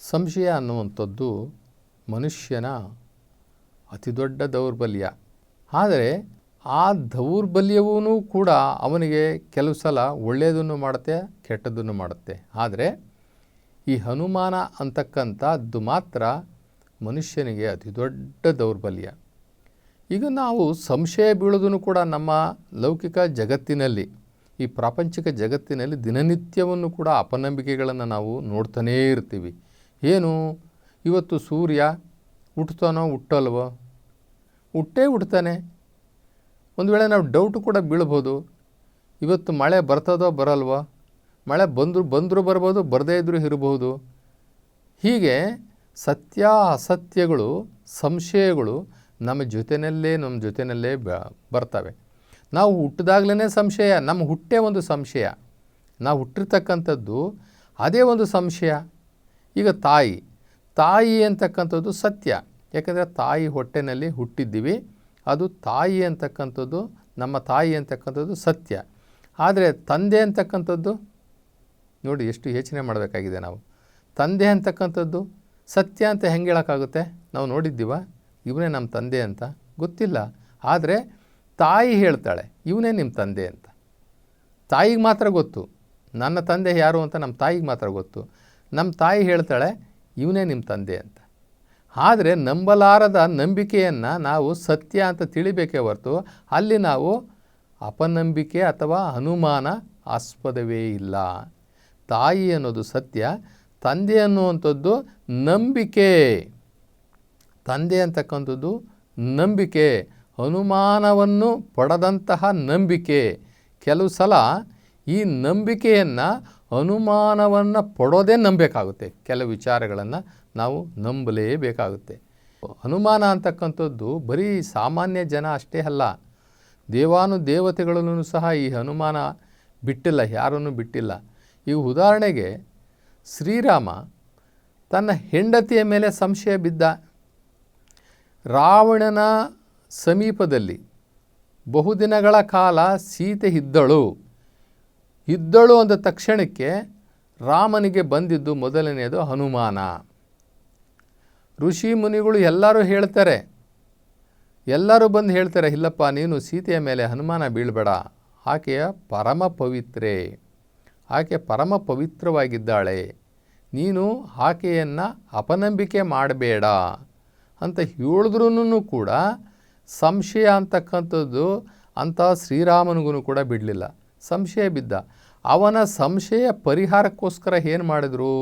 ಸಂಶಯ ಅನ್ನುವಂಥದ್ದು ಮನುಷ್ಯನ ಅತಿದೊಡ್ಡ ದೌರ್ಬಲ್ಯ. ಆದರೆ ಆ ದೌರ್ಬಲ್ಯವೂ ಕೂಡ ಅವನಿಗೆ ಕೆಲವು ಸಲ ಒಳ್ಳೆಯದನ್ನು ಮಾಡುತ್ತೆ, ಕೆಟ್ಟದ್ದನ್ನು ಮಾಡುತ್ತೆ. ಆದರೆ ಈ ಹನುಮಾನ ಅಂತಕ್ಕಂಥದ್ದು ಮಾತ್ರ ಮನುಷ್ಯನಿಗೆ ಅತಿ ದೊಡ್ಡ ದೌರ್ಬಲ್ಯ. ಈಗ ನಾವು ಸಂಶಯ ಬೀಳೋದನ್ನು ಕೂಡ ನಮ್ಮ ಲೌಕಿಕ ಜಗತ್ತಿನಲ್ಲಿ, ಈ ಪ್ರಾಪಂಚಿಕ ಜಗತ್ತಿನಲ್ಲಿ ದಿನನಿತ್ಯವನ್ನು ಕೂಡ ಅಪನಂಬಿಕೆಗಳನ್ನು ನಾವು ನೋಡ್ತಾನೇ ಇರ್ತೀವಿ. ಏನು? ಇವತ್ತು ಸೂರ್ಯ ಹುಟ್ತಾನೋ ಹುಟ್ಟಲ್ವೋ? ಹುಟ್ಟೇ ಹುಟ್ತಾನೆ ಒಂದು ವೇಳೆ ನಾವು ಡೌಟು ಕೂಡ ಬೀಳ್ಬೋದು. ಇವತ್ತು ಮಳೆ ಬರ್ತದೋ ಬರಲ್ವೋ? ಮಳೆ ಬಂದರೂ ಬಂದರೂ ಬರ್ಬೋದು, ಬರದೇ ಇದ್ದರೂ ಇರಬಹುದು ಹೀಗೆ ಸತ್ಯ ಅಸತ್ಯಗಳು, ಸಂಶಯಗಳು ನಮ್ಮ ಜೊತೆಯಲ್ಲೇ ನಮ್ಮ ಜೊತೆಯಲ್ಲೇ ಬರ್ತವೆ. ನಾವು ಹುಟ್ಟಿದಾಗಲೇ ಸಂಶಯ, ನಮ್ಮ ಹುಟ್ಟೇ ಒಂದು ಸಂಶಯ. ನಾವು ಹುಟ್ಟಿರ್ತಕ್ಕಂಥದ್ದು ಅದೇ ಒಂದು ಸಂಶಯ. ಈಗ ತಾಯಿ ತಾಯಿ ಅಂತಕ್ಕಂಥದ್ದು ಸತ್ಯ. ಯಾಕಂದರೆ ತಾಯಿ ಹೊಟ್ಟೆನಲ್ಲಿ ಹುಟ್ಟಿದ್ದೀವಿ, ಅದು ತಾಯಿ ಅಂತಕ್ಕಂಥದ್ದು, ನಮ್ಮ ತಾಯಿ ಅಂತಕ್ಕಂಥದ್ದು ಸತ್ಯ. ಆದರೆ ತಂದೆ ಅಂತಕ್ಕಂಥದ್ದು, ನೋಡಿ ಎಷ್ಟು ಯೋಚನೆ ಮಾಡಬೇಕಾಗಿದೆ ನಾವು. ತಂದೆ ಅಂತಕ್ಕಂಥದ್ದು ಸತ್ಯ ಅಂತ ಹೆಂಗೆ ಹೇಳೋಕ್ಕಾಗುತ್ತೆ? ನಾವು ನೋಡಿದ್ದೀವ, ಇವನೇ ನಮ್ಮ ತಂದೆ ಅಂತ. ಗೊತ್ತಿಲ್ಲ. ಆದರೆ ತಾಯಿ ಹೇಳ್ತಾಳೆ, ಇವನೇ ನಿಮ್ಮ ತಂದೆ ಅಂತ. ತಾಯಿಗೆ ಮಾತ್ರ ಗೊತ್ತು. ನನ್ನ ತಂದೆ ಯಾರು ಅಂತ ನಮ್ಮ ತಾಯಿಗೆ ಮಾತ್ರ ಗೊತ್ತು. ನಮ್ಮ ತಾಯಿ ಹೇಳ್ತಾಳೆ, ಇವನೇ ನಿಮ್ಮ ತಂದೆ ಅಂತ. ಆದರೆ ನಂಬಲಾರದ ನಂಬಿಕೆಯನ್ನು ನಾವು ಸತ್ಯ ಅಂತ ತಿಳಿಬೇಕೇ ಹೊರತು ಅಲ್ಲಿ ನಾವು ಅಪನಂಬಿಕೆ ಅಥವಾ ಅನುಮಾನ ಆಸ್ಪದವೇ ಇಲ್ಲ. ತಾಯಿ ಅನ್ನೋದು ಸತ್ಯ, ತಂದೆ ಅನ್ನುವಂಥದ್ದು ನಂಬಿಕೆ. ತಂದೆ ಅಂತಕ್ಕಂಥದ್ದು ನಂಬಿಕೆ, ಅನುಮಾನವನ್ನು ಪಡೆದಂತಹ ನಂಬಿಕೆ. ಕೆಲವು ಸಲ ಈ ನಂಬಿಕೆಯನ್ನು ಅನುಮಾನವನ್ನು ಪಡೋದೇ ನಂಬಬೇಕಾಗುತ್ತೆ. ಕೆಲವು ವಿಚಾರಗಳನ್ನು ನಾವು ನಂಬಲೇಬೇಕಾಗುತ್ತೆ. ಅನುಮಾನ ಅಂತಕ್ಕಂಥದ್ದು ಬರೀ ಸಾಮಾನ್ಯ ಜನ ಅಷ್ಟೇ ಅಲ್ಲ. ದೇವಾನು ದೇವತೆಗಳಲ್ಲೂ ಸಹ ಈ ಅನುಮಾನ ಬಿಟ್ಟಿಲ್ಲ, ಯಾರನ್ನು ಬಿಟ್ಟಿಲ್ಲ. ಈ ಉದಾಹರಣೆಗೆ ಶ್ರೀರಾಮ ತನ್ನ ಹೆಂಡತಿಯ ಮೇಲೆ ಸಂಶಯ ಬಿದ್ದ. ರಾವಣನ ಸಮೀಪದಲ್ಲಿ ಬಹುದಿನಗಳ ಕಾಲ ಸೀತೆ ಇದ್ದಳು. ಇದ್ದಳು ಅಂದ ತಕ್ಷಣಕ್ಕೆ ರಾಮನಿಗೆ ಬಂದಿದ್ದು ಮೊದಲನೆಯದು ಹನುಮಾನ. ಋಷಿ ಮುನಿಗಳು ಎಲ್ಲರೂ ಹೇಳ್ತಾರೆ, ಎಲ್ಲರೂ ಬಂದು ಹೇಳ್ತಾರೆ, ಇಲ್ಲಪ್ಪ, ನೀನು ಸೀತೆಯ ಮೇಲೆ ಹನುಮಾನ ಬೀಳಬೇಡ. ಆಕೆಯ ಪರಮ ಪವಿತ್ರೆ. ಆಕೆ ಪರಮ ಪವಿತ್ರವಾಗಿದ್ದಾಳೆ. ನೀನು ಆಕೆಯನ್ನು ಅಪನಂಬಿಕೆ ಮಾಡಬೇಡ. ಅಂತ ಹೇಳಿದ್ರೂ ಕೂಡ ಸಂಶಯ ಅಂತಕ್ಕಂಥದ್ದು ಅಂತ ಶ್ರೀರಾಮನಿಗೂ ಕೂಡ ಬಿಡಲಿಲ್ಲ. ಸಂಶಯ ಬಿದ್ದ. ಅವನ ಸಂಶಯ ಪರಿಹಾರಕ್ಕೋಸ್ಕರ ಏನು ಮಾಡಿದ್ರು?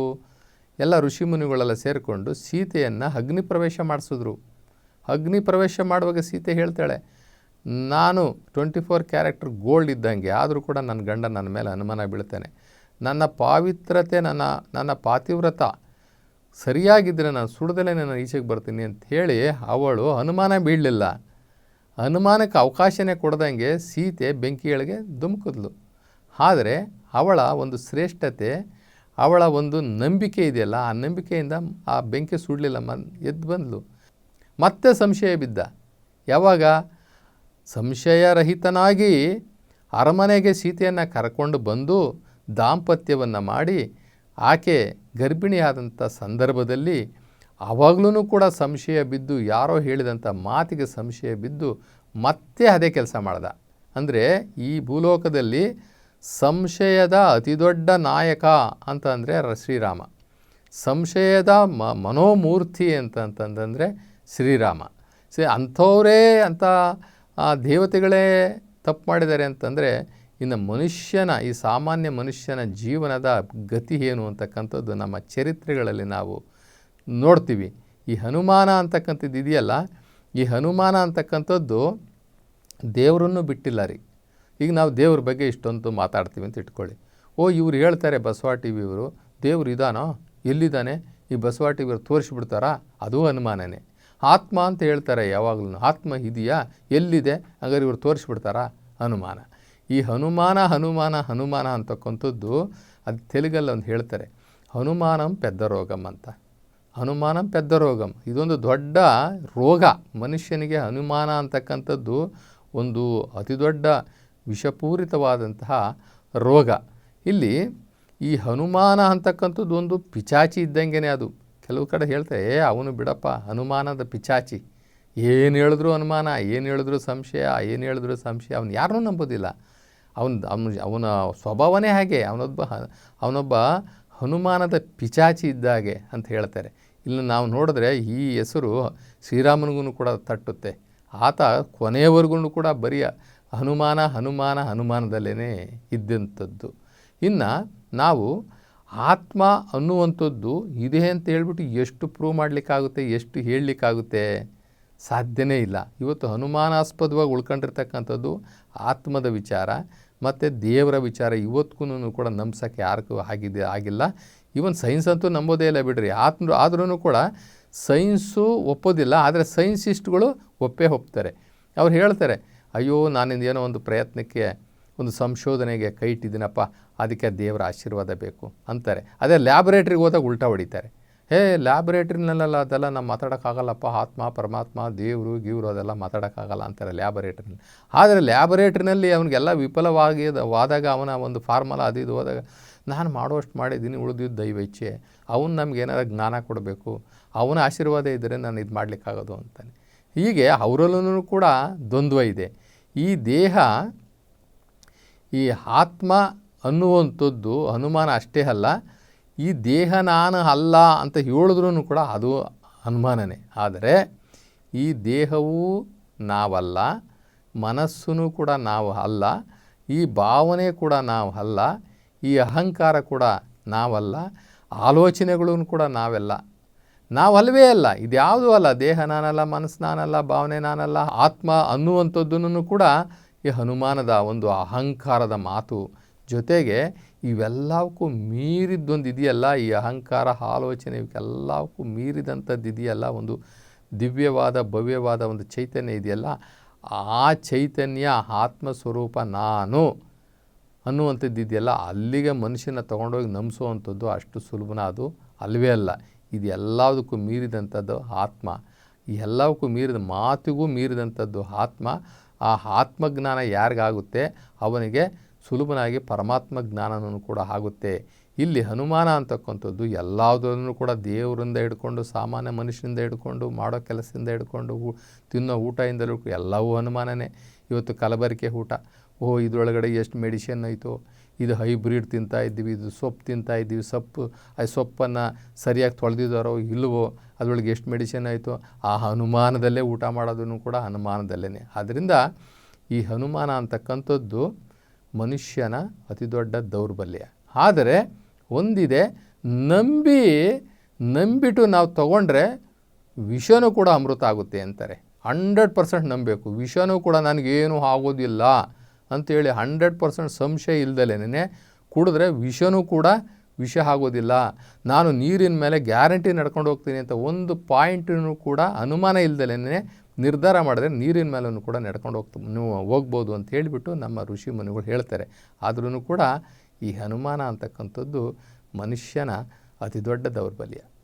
ಎಲ್ಲ ಋಷಿಮುನಿಗಳೆಲ್ಲ ಸೇರಿಕೊಂಡು ಸೀತೆಯನ್ನು ಅಗ್ನಿ ಪ್ರವೇಶ ಮಾಡಿಸಿದ್ರು. ಅಗ್ನಿ ಪ್ರವೇಶ ಮಾಡುವಾಗ ಸೀತೆ ಹೇಳ್ತಾಳೆ, ನಾನು ಟ್ವೆಂಟಿ ಫೋರ್ ಕ್ಯಾರೆಕ್ಟರ್ ಗೋಲ್ಡ್ ಇದ್ದಂಗೆ, ಆದರೂ ಕೂಡ ನನ್ನ ಗಂಡ ನನ್ನ ಮೇಲೆ ಅನುಮಾನ ಬೀಳ್ತೇನೆ. ನನ್ನ ಪಾವಿತ್ರತೆ, ನನ್ನ ನನ್ನ ಪಾತಿವ್ರತ ಸರಿಯಾಗಿದ್ದರೆ ನಾನು ಸುಡದಲ್ಲೇ ನಾನು ಈಚೆಗೆ ಬರ್ತೀನಿ ಅಂತ ಹೇಳಿ ಅವಳು ಅನುಮಾನ ಬೀಳಲಿಲ್ಲ. ಅನುಮಾನಕ್ಕೆ ಅವಕಾಶನೇ ಕೊಡ್ದಂಗೆ ಸೀತೆ ಬೆಂಕಿಯೊಳಗೆ ಧುಮುಕಿದ್ಲು. ಆದರೆ ಅವಳ ಒಂದು ಶ್ರೇಷ್ಠತೆ, ಅವಳ ಒಂದು ನಂಬಿಕೆ ಇದೆಯಲ್ಲ, ಆ ನಂಬಿಕೆಯಿಂದ ಆ ಬೆಂಕಿ ಸುಡಲಿಲ್ಲ ಮನ್ ಎದ್ದು ಬಂದಳು ಮತ್ತೆ ಸಂಶಯ ಬಿದ್ದ. ಯಾವಾಗ? ಸಂಶಯರಹಿತನಾಗಿ ಅರಮನೆಗೆ ಸೀತೆಯನ್ನು ಕರ್ಕೊಂಡು ಬಂದು ದಾಂಪತ್ಯವನ್ನು ಮಾಡಿ ಆಕೆ ಗರ್ಭಿಣಿಯಾದಂಥ ಸಂದರ್ಭದಲ್ಲಿ ಆವಾಗಲೂ ಕೂಡ ಸಂಶಯ ಬಿದ್ದು ಯಾರೋ ಹೇಳಿದಂಥ ಮಾತಿಗೆ ಸಂಶಯ ಬಿದ್ದು ಮತ್ತೆ ಅದೇ ಕೆಲಸ ಮಾಡ್ದ. ಅಂದರೆ ಈ ಭೂಲೋಕದಲ್ಲಿ ಸಂಶಯದ ಅತಿದೊಡ್ಡ ನಾಯಕ ಅಂತ ಅಂದರೆ ಶ್ರೀರಾಮ. ಸಂಶಯದ ಮ ಮನೋಮೂರ್ತಿ ಅಂತಂತಂದರೆ ಶ್ರೀರಾಮ. ಸೇ ಅಂಥವರೇ ಅಂಥ ಆ ದೇವತೆಗಳೇ ತಪ್ಪು ಮಾಡಿದ್ದಾರೆ ಅಂತಂದರೆ ಇನ್ನು ಮನುಷ್ಯನ ಈ ಸಾಮಾನ್ಯ ಮನುಷ್ಯನ ಜೀವನದ ಗತಿ ಏನು ಅಂತಕ್ಕಂಥದ್ದು ನಮ್ಮ ಚರಿತ್ರೆಗಳಲ್ಲಿ ನಾವು ನೋಡ್ತೀವಿ. ಈ ಹನುಮಾನ ಅಂತಕ್ಕಂಥದ್ದು ಇದೆಯಲ್ಲ, ಈ ಹನುಮಾನ ಅಂತಕ್ಕಂಥದ್ದು ದೇವರನ್ನು ಬಿಟ್ಟಿಲ್ಲ ರೀ. ಈಗ ನಾವು ದೇವ್ರ ಬಗ್ಗೆ ಇಷ್ಟೊಂದು ಮಾತಾಡ್ತೀವಿ ಅಂತ ಇಟ್ಕೊಳ್ಳಿ. ಓ, ಇವ್ರು ಹೇಳ್ತಾರೆ ಬಸವ ಟಿ ವಿ ಇವರು, ದೇವ್ರು ಇದಾನೋ? ಎಲ್ಲಿದ್ದಾನೆ? ಈ ಬಸವ ಟಿ ವಿಯವ್ರು ತೋರಿಸ್ಬಿಡ್ತಾರಾ? ಅದು ಅನುಮಾನನೇ ಆತ್ಮ ಅಂತ ಹೇಳ್ತಾರೆ ಯಾವಾಗಲೂ ಆತ್ಮ ಇದೆಯಾ? ಎಲ್ಲಿದೆ? ಹಾಗಾದ್ರೆ ಇವ್ರು ತೋರಿಸ್ಬಿಡ್ತಾರಾ? ಅನುಮಾನ ಈ ಹನುಮಾನ ಹನುಮಾನ ಹನುಮಾನ ಅಂತಕ್ಕಂಥದ್ದು ಅದು ತೆಲುಗಲ್ಲಿ ಒಂದು ಹೇಳ್ತಾರೆ, ಹನುಮಾನಂ ಪೆದ್ದ ರೋಗಂ ಅಂತ. ಹನುಮಾನಂ ಪೆದ್ದ ರೋಗಂ ಇದೊಂದು ದೊಡ್ಡ ರೋಗ. ಮನುಷ್ಯನಿಗೆ ಹನುಮಾನ ಅಂತಕ್ಕಂಥದ್ದು ಒಂದು ಅತಿ ದೊಡ್ಡ ವಿಷಪೂರಿತವಾದಂತಹ ರೋಗ. ಇಲ್ಲಿ ಈ ಹನುಮಾನ ಅಂತಕ್ಕಂಥದ್ದು ಒಂದು ಪಿಚಾಚಿ ಇದ್ದಂಗೆ ಅದು. ಕೆಲವು ಕಡೆ ಹೇಳ್ತಾರೆ, ಏ, ಅವನು ಬಿಡಪ್ಪ, ಹನುಮಾನದ ಪಿಚಾಚಿ. ಏನು ಹೇಳಿದ್ರು ಅನುಮಾನ ಏನು ಹೇಳಿದ್ರು ಸಂಶಯ, ಏನು ಹೇಳಿದ್ರು ಸಂಶಯ, ಅವನು ಯಾರನ್ನೂ ನಂಬೋದಿಲ್ಲ. ಅವನ ಅವನ ಅವನ ಸ್ವಭಾವನೇ ಹಾಗೆ. ಅವನೊಬ್ಬ ಅವನೊಬ್ಬ ಹನುಮಾನದ ಪಿಚಾಚಿ ಇದ್ದಾಗೆ ಅಂತ ಹೇಳ್ತಾರೆ. ಇಲ್ಲಿ ನಾವು ನೋಡಿದ್ರೆ ಈ ಹೆಸರು ಶ್ರೀರಾಮನಿಗೂ ಕೂಡ ತಟ್ಟುತ್ತೆ. ಆತ ಕೊನೆಯವರೆಗೂ ಕೂಡ ಬರೀ ಹನುಮಾನ ಹನುಮಾನ ಹನುಮಾನದಲ್ಲೇ ಇದ್ದಂಥದ್ದು. ಇನ್ನು ನಾವು ಆತ್ಮ ಅನ್ನುವಂಥದ್ದು ಇದೆ ಅಂತ ಹೇಳ್ಬಿಟ್ಟು ಎಷ್ಟು ಪ್ರೂವ್ ಮಾಡಲಿಕ್ಕಾಗುತ್ತೆ, ಎಷ್ಟು ಹೇಳಲಿಕ್ಕಾಗುತ್ತೆ ಸಾಧ್ಯನೇ ಇಲ್ಲ. ಇವತ್ತು ಹನುಮಾನಾಸ್ಪದವಾಗಿ ಉಳ್ಕೊಂಡಿರ್ತಕ್ಕಂಥದ್ದು ಆತ್ಮದ ವಿಚಾರ, ಮತ್ತು ದೇವರ ವಿಚಾರ ಇವತ್ತಿಗೂ ಕೂಡ ನಂಬ್ಸೋಕ್ಕೆ ಯಾರಿಗೂ ಆಗಿದೆ, ಆಗಿಲ್ಲ. ಇವನ್ ಸೈನ್ಸ್ ಅಂತೂ ನಂಬೋದೇ ಇಲ್ಲ ಬಿಡ್ರಿ. ಆತ್ಮ ಆದ್ರೂ ಕೂಡ ಸೈನ್ಸು ಒಪ್ಪೋದಿಲ್ಲ, ಆದರೆ ಸೈನ್ಸಿಸ್ಟ್ಗಳು ಒಪ್ಪೇ ಒಪ್ತಾರೆ. ಅವ್ರು ಹೇಳ್ತಾರೆ, ಅಯ್ಯೋ, ನಾನಿಂದ ಏನೋ ಒಂದು ಪ್ರಯತ್ನಕ್ಕೆ, ಒಂದು ಸಂಶೋಧನೆಗೆ ಕೈ ಇಟ್ಟಿದ್ದೀನಪ್ಪ, ಅದಕ್ಕೆ ದೇವರ ಆಶೀರ್ವಾದ ಬೇಕು, ಅಂತಾರೆ. ಅದೇ ಲ್ಯಾಬ್ರೇಟ್ರಿಗೆ ಹೋದಾಗ ಉಲ್ಟಾ ಹೊಡಿತಾರೆ. ಹೇ ಲ್ಯಾಬ್ರೇಟ್ರಿನಲ್ಲೆಲ್ಲ ಅದೆಲ್ಲ ನಾವು ಮಾತಾಡೋಕ್ಕಾಗಲ್ಲಪ್ಪ, ಆತ್ಮ, ಪರಮಾತ್ಮ, ದೇವರು, ಗೀವರು ಅದೆಲ್ಲ ಮಾತಾಡೋಕ್ಕಾಗಲ್ಲ, ಅಂತಾರೆ ಲ್ಯಾಬೊರೇಟ್ರಿನಲ್ಲಿ ಆದರೆ ಲ್ಯಾಬೊರೇಟ್ರಿನಲ್ಲಿ ಅವನಿಗೆಲ್ಲ ವಿಫಲವಾಗಿ ವಾದಾಗ ಅವನ ಒಂದು ಫಾರ್ಮುಲಾ ಅದು ಇದು ಹೋದಾಗ ನಾನು ಮಾಡುವಷ್ಟು ಮಾಡಿದ್ದೀನಿ, ಉಳಿದಿದ್ದು ದೈವ ಇಚ್ಛೆ ಅವನು ನಮ್ಗೆ ಏನಾರ ಜ್ಞಾನ ಕೊಡಬೇಕು, ಅವನ ಆಶೀರ್ವಾದ ಇದ್ದರೆ ನಾನು ಇದು ಮಾಡಲಿಕ್ಕಾಗೋದು ಅಂತಾನೆ. ಹೀಗೆ ಅವರಲ್ಲೂ ಕೂಡ ದ್ವಂದ್ವ ಇದೆ. ಈ ದೇಹ, ಈ ಆತ್ಮ ಅನ್ನುವಂಥದ್ದು ಅನುಮಾನ ಅಷ್ಟೇ ಅಲ್ಲ, ಈ ದೇಹ ನಾನು ಅಲ್ಲ ಅಂತ ಹೇಳಿದ್ರೂ ಕೂಡ ಅದು ಅನುಮಾನನೇ. ಆದರೆ ಈ ದೇಹವೂ ನಾವಲ್ಲ ಮನಸ್ಸೂ ಕೂಡ ನಾವು ಅಲ್ಲ, ಈ ಭಾವನೆ ಕೂಡ ನಾವು ಅಲ್ಲ ಈ ಅಹಂಕಾರ ಕೂಡ ನಾವಲ್ಲ, ಆಲೋಚನೆಗಳೂ ಕೂಡ ನಾವೆಲ್ಲ. ನಾವಲ್ವೇ ಅಲ್ಲ, ಇದ್ಯಾವುದೂ ಅಲ್ಲ, ದೇಹ ನಾನಲ್ಲ, ಮನಸ್ಸು ನಾನಲ್ಲ, ಭಾವನೆ ನಾನಲ್ಲ, ಆತ್ಮ ಅನ್ನುವಂಥದ್ದನ್ನು ಕೂಡ ಈ ಹನುಮಾನದ ಒಂದು ಅಹಂಕಾರದ ಮಾತು ಜೊತೆಗೆ ಇವೆಲ್ಲವಕ್ಕೂ ಮೀರಿದ್ದೊಂದು ಇದೆಯಲ್ಲ, ಈ ಅಹಂಕಾರ, ಆಲೋಚನೆ ಇವಕ್ಕೆಲ್ಲವಕ್ಕೂ ಮೀರಿದಂಥದ್ದು ಇದೆಯಲ್ಲ, ಒಂದು ದಿವ್ಯವಾದ, ಭವ್ಯವಾದ ಒಂದು ಚೈತನ್ಯ ಇದೆಯಲ್ಲ, ಆ ಚೈತನ್ಯ ಆತ್ಮ ಸ್ವರೂಪ ನಾನು ಅನ್ನುವಂಥದ್ದು ಇದೆಯಲ್ಲ ಅಲ್ಲಿಗೆ ಮನುಷ್ಯನ ತೊಗೊಂಡೋಗಿ ನಂಬಿಸುವಂಥದ್ದು ಅಷ್ಟು ಸುಲಭನ ಅದು ಅಲ್ಲವೇ ಅಲ್ಲ. ಇದು ಎಲ್ಲದಕ್ಕೂ ಮೀರಿದಂಥದ್ದು ಆತ್ಮ. ಎಲ್ಲವಕ್ಕೂ ಮೀರಿದ ಮಾತಿಗೂ ಮೀರಿದಂಥದ್ದು ಆತ್ಮ. ಆ ಆತ್ಮಜ್ಞಾನ ಯಾರಿಗಾಗುತ್ತೆ? ಅವನಿಗೆ ಸುಲಭನಾಗಿ ಪರಮಾತ್ಮ ಜ್ಞಾನನೂ ಕೂಡ ಆಗುತ್ತೆ. ಇಲ್ಲಿ ಹನುಮಾನ ಅಂತಕ್ಕಂಥದ್ದು ಎಲ್ಲದನ್ನು ಕೂಡ ದೇವರಿಂದ ಹಿಡ್ಕೊಂಡು, ಸಾಮಾನ್ಯ ಮನುಷ್ಯನಿಂದ ಹಿಡ್ಕೊಂಡು, ಮಾಡೋ ಕೆಲಸದಿಂದ ಹಿಡ್ಕೊಂಡು, ತಿನ್ನೋ ಊಟದಿಂದಲೂ ಎಲ್ಲವೂ ಹನುಮಾನನೇ. ಇವತ್ತು ಕಲಬರಿಕೆ ಊಟ. ಓ, ಇದರೊಳಗಡೆ ಎಷ್ಟು ಮೆಡಿಷನ್ ಐತೋ. ಇದು ಹೈಬ್ರಿಡ್ ತಿಂತಾ ಇದ್ದೀವಿ, ಇದು ಸೊಪ್ಪು ತಿಂತಾ ಇದ್ದೀವಿ, ಸೊಪ್ಪು, ಆ ಸೊಪ್ಪನ್ನು ಸರಿಯಾಗಿ ತೊಳೆದಿದ್ದಾರೋ ಇಲ್ಲವೋ ಅದರೊಳಗೆ ಎಷ್ಟು ಮೆಡಿಷನ್ ಆಯಿತು ಆ ಹನುಮಾನದಲ್ಲೇ ಊಟ ಮಾಡೋದನ್ನು ಕೂಡ ಹನುಮಾನದಲ್ಲೇ ಆದ್ದರಿಂದ ಈ ಹನುಮಾನ ಅಂತಕ್ಕಂಥದ್ದು ಮನುಷ್ಯನ ಅತಿ ದೊಡ್ಡ ದೌರ್ಬಲ್ಯ. ಆದರೆ ಒಂದಿದೆ, ನಂಬಿ, ನಂಬಿಟ್ಟು ನಾವು ತಗೊಂಡ್ರೆ ವಿಷನೂ ಕೂಡ ಅಮೃತ ಆಗುತ್ತೆ ಅಂತಾರೆ ಹಂಡ್ರೆಡ್ ಪರ್ಸೆಂಟ್ ನಂಬಬೇಕು. ವಿಷನೂ ಕೂಡ ನನಗೇನು ಆಗೋದಿಲ್ಲ. ಅಂಥೇಳಿ ಹಂಡ್ರೆಡ್ ಪರ್ಸೆಂಟ್ ಸಂಶಯ ಇಲ್ದಲೇ ಕುಡಿದ್ರೆ ವಿಷನೂ ಕೂಡ ವಿಷ ಆಗೋದಿಲ್ಲ. ನಾನು ನೀರಿನ ಮೇಲೆ ಗ್ಯಾರಂಟಿ ನಡ್ಕೊಂಡು ಹೋಗ್ತೀನಿ ಅಂತ ಒಂದು ಪಾಯಿಂಟನ್ನು ಕೂಡ ಅನುಮಾನ ಇಲ್ದಲೇ ನಿರ್ಧಾರ ಮಾಡಿದ್ರೆ ನೀರಿನ ಮೇಲೂ ಕೂಡ ನಡ್ಕೊಂಡು ಹೋಗ್ತ, ನೀವು ಹೋಗ್ಬೋದು ಅಂತ ಹೇಳಿಬಿಟ್ಟು ನಮ್ಮ ಋಷಿ ಮುನಿಗಳು ಹೇಳ್ತಾರೆ. ಆದ್ರೂ ಕೂಡ ಈ ಹನುಮಾನ ಅಂತಕ್ಕಂಥದ್ದು ಮನುಷ್ಯನ ಅತಿ ದೊಡ್ಡ ದೌರ್ಬಲ್ಯ.